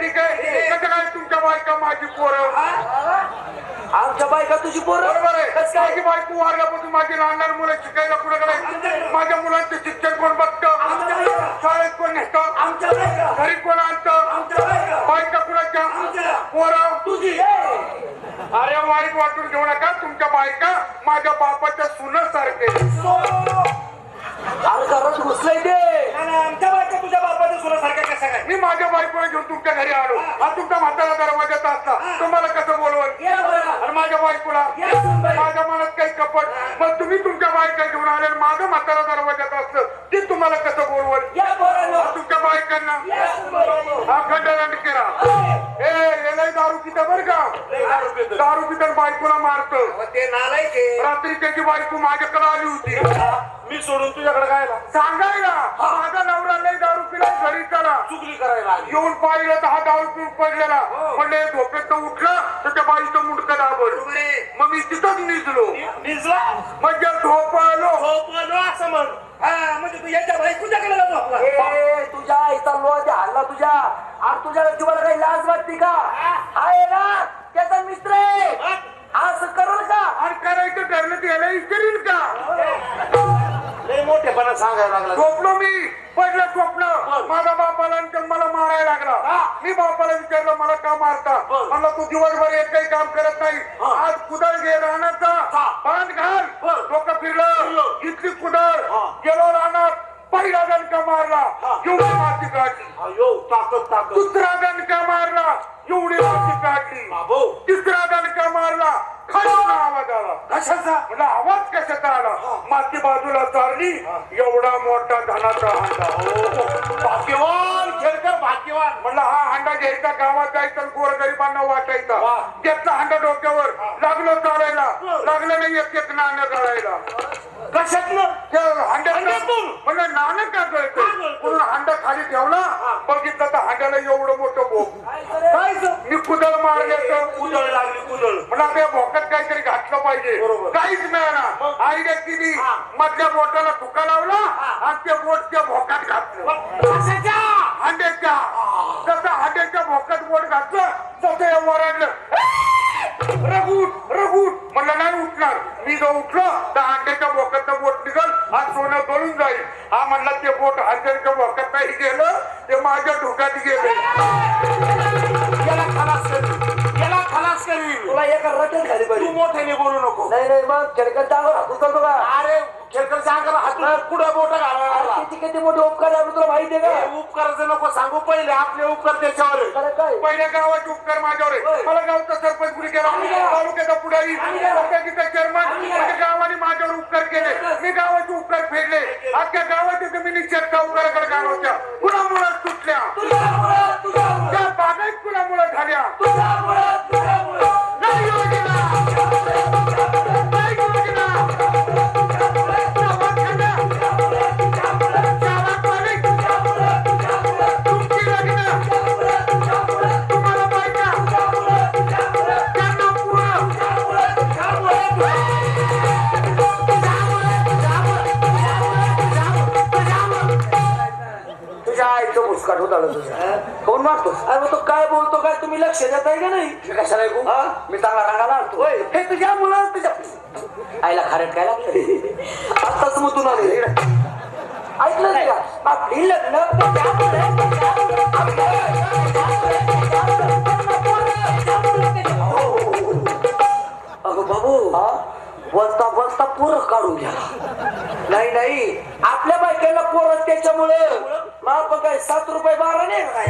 ठीक आहे. कसं काय तुमच्या बायका माझी पोरं? आमच्या बायका तुझी पोरं? बरोबर आहे. कसं काय? माझी बायको वारल्यापासून माझी लहान मुलं शिकायला कुठे गेले? माझ्या मुलांचं शिक्षण कोण बघतं? शाळेत कोण बायका. घरी कोण आणतं? बायका. कुणाच्या. पोरं. तुझी. अरे वाईट वाटून घेऊ नका. तुमच्या बायका माझ्या बापाच्या सुनासारखे. अरे घरात घुसलंय ते. आमच्या बायका काय? मी माझ्या बायकोला घेऊन तुमच्या घरी आलो. हा. तुमचा म्हातारा दरवाजात असता. तुम्हाला कसं बोलवल. आणि माझ्या बायकोला. माझ्या मनात काही कपट. मग तुम्ही तुमच्या बायका घेऊन आले माझं म्हातारा दरवाजात असतं. ते तुम्हाला कसं बोलवल. तुमच्या बायकांना. हा खंडन ए याला दारू पिता बर का? दारू पिता. बायकोला मारतो. ते नालायचे रात्री त्याची बायको माझ्याकडे आली होती. मी सोडून तुझ्याकडे गायला. सांगायला. माझा नवरा लय दारू पिला घरी चला चुकली करायला येऊन पाहिलं तर हा दारू पिऊन पडलेला. म्हणले झोपेत उठलं तर त्या बाईचं मुंडकं दाबड मग मी तिथंच निजलो. निजला? म्हणजे झोप आलो. झोपलो असं म्हण हा म्हणजे तू याच्या भाई तुझ्याकडे ए, तुझ्या आईचा लोजा हल्ला तुझ्या. काही लाज वाटते का? आहे ना त्याचा मित्र आहे. असं करल का? आणि करायचं ठरलं तर याला का? लय मोठेपणा सांगायला लागला. झोपलो मी. माझा बापाला आणि तो मला मारायला लागला. मी बापाला विचारलं मला का मारता? म्हणलं तू दिवसभर एकही काम करत नाही. आज कुदळ घे रानाचा. बांध घाल. डोकं फिरलं. इथली कुदळ गेलो रानात. पहिला दणका मारला. एवढी माती काढली. दुसरा दणका मारला. एवढी माती काढली बाबू तिसरा दणका मारला खालून आवाज आला कशाचा म्हणलं आवाज कशाचा आला? माती बाजूला चालली एवढा मोठा धनाचा हांडा. हो, भाग्यवान खेळकर भाग्यवान. म्हणलं हा हांडा घ्यायचा गावात जायचा गोरगरिबांना वाटायचा. वा. घेतला हांडा डोक्यावर. लागलो चालायला. लागलं नाही एक एक नाणं गळायला. कशातनं हांड्यातून? म्हणलं नाणं का गळतं गळतं? म्हणून हांडा खाली ठेवला. बघितलं तर हांड्याला एवढं मोठं भोग काय पाहिजे. काहीच मिळाला आईने किती मधल्या बोटाला तुका लावला आणि त्या बोट त्या भोकात घातलं. हांड्याच्या जसं हांड्याच्या भोकात बोट घातलं तसं हे वरडलं रगूट रगूट म्हणलं नाही उठणार. मी जर उठलो तर हांड्याच्या भोकातलं बोट निघल हा सोनं गळून जाईल. हा म्हणला ते बोट हांड्याच्या भोकात नाही गेलं ते माझ्या डोक्यात गेलं. एका झाली तू पाहिजे मोठ्याने बोलू नको. नाही नाही मग खेळकर डावर हातून करतो का? अरे खेळकर सांगायला हातून पुढे बोट घालायला. किती किती मोठे उपकार आहे तुला माहिती आहे का? उपकाराचं नको सांगू. पहिले आपले उपकार त्याच्यावर आहे. अरे काय? पहिल्या गावाचे उपकार माझ्यावर आहे. मला गावचा सरपंच कुणी केला? आम्ही. तालुक्याचा पुढारी. आम्ही. पंचायतीचा चेअरमन आम्ही. माझ्या गावाने माझ्यावर उपकार केले. मी गावाचे उपकार फेडले. अख्ख्या गावाच्या जमिनी शेतका उपकाराकडे गावाच्या कुणामुळे सुटल्या तुझ्यामुळं तुझ्यामुळं त्या बागायत कुणामुळे झाल्या? तुझ्यामुळं मारतो अरे मग तो काय बोलतो काय तुम्ही लक्ष देत आहे का नाही? कशाला ऐकू? मी चांगला रागाला आणतो हे तुझ्यामुळं तुझ्या आईला खारट काय लागतं? आताच मग तुला ऐकलं नाही का आपली लग्न त्याच्यामुळे आपण काय सात रुपये बारा नाही का काय?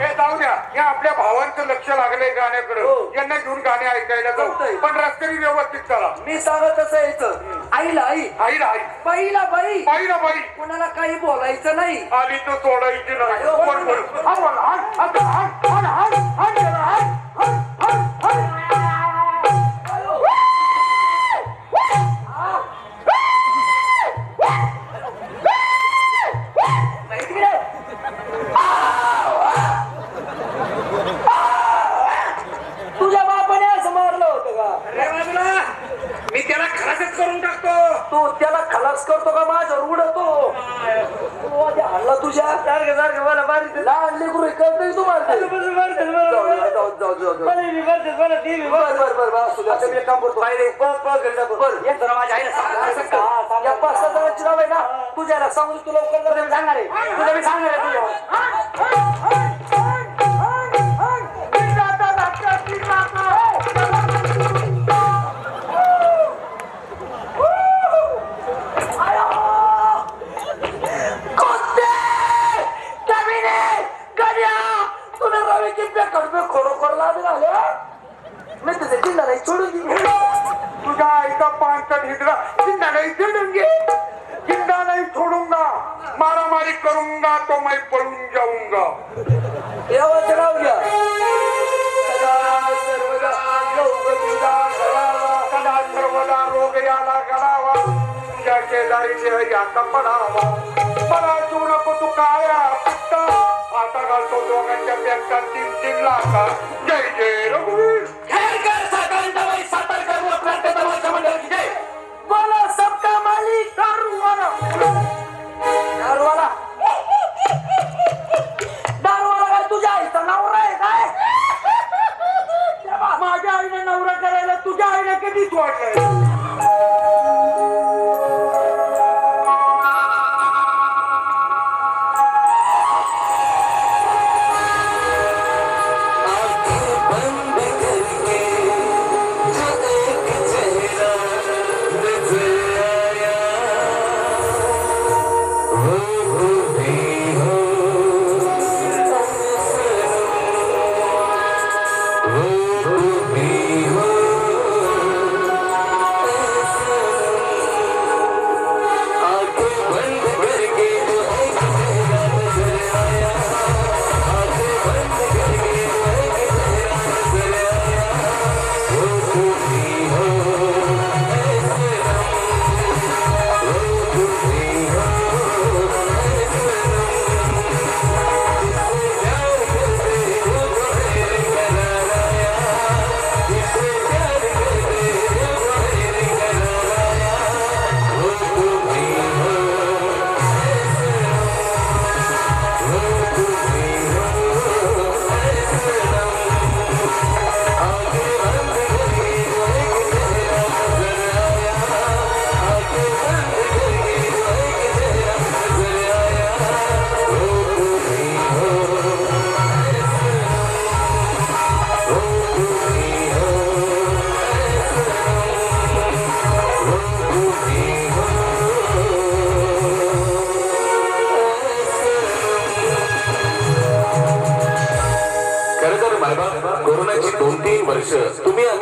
हे जाऊ द्या. या आपल्या भावांचं लक्ष लागलंय गाण्याकडे. हो. यांना घेऊन गाणे ऐकायला चालतंय. जाऊ पण रस्त्याने व्यवस्थित चला. मी सांगत असं यायचं आईला आई. आई आई. बाईला बाई. बाई ना बाई. कोणाला काही बोलायचं नाही. आली तर सोडायची नाही. हो, बोल हा मी त्याला खलासच करून टाकतो. तू त्याला खलास करतो का? माझ उडतो हल्ला तुझ्या? सारखं सारखं मला मारित लहान लेकरू कळत नाही तुम्हाला काम करतो. पाच सहा जणांची नाव आहे ना. तुझ्याला सांगू तू लवकर सांगणार आहे. तुझ्या मी सांगणार आहे सोडून तुझ्या मारामारी करूंगा तो मैं पळून जाऊंगा देवाचं नाव घ्या रोग याला घडावा तुझ्या शेजारी देह याचा पडावा मला तू तू काय आता घालतो तीन तीन लाखात जय जय रघुवीर Everybody.